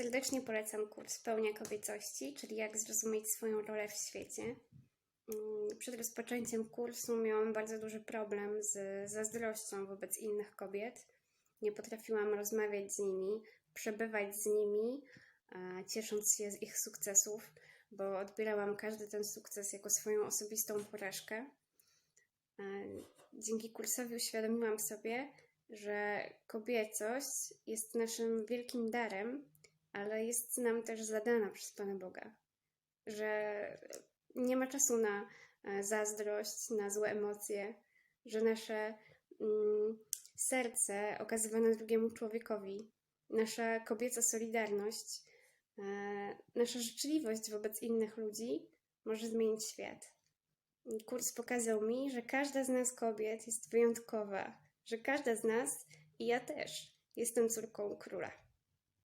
Serdecznie polecam kurs Pełnia Kobiecości, czyli jak zrozumieć swoją rolę w świecie. Mm, Przed rozpoczęciem kursu miałam bardzo duży problem z zazdrością wobec innych kobiet. Nie potrafiłam rozmawiać z nimi, przebywać z nimi, e, ciesząc się z ich sukcesów, bo odbierałam każdy ten sukces jako swoją osobistą porażkę. E, Dzięki kursowi uświadomiłam sobie, że kobiecość jest naszym wielkim darem, ale jest nam też zadana przez Pana Boga. Że nie ma czasu na e, zazdrość, na złe emocje, że nasze mm, serce okazywane drugiemu człowiekowi, nasza kobieca solidarność, e, nasza życzliwość wobec innych ludzi może zmienić świat. Kurs pokazał mi, że każda z nas kobiet jest wyjątkowa, że każda z nas, i ja też, jestem córką króla.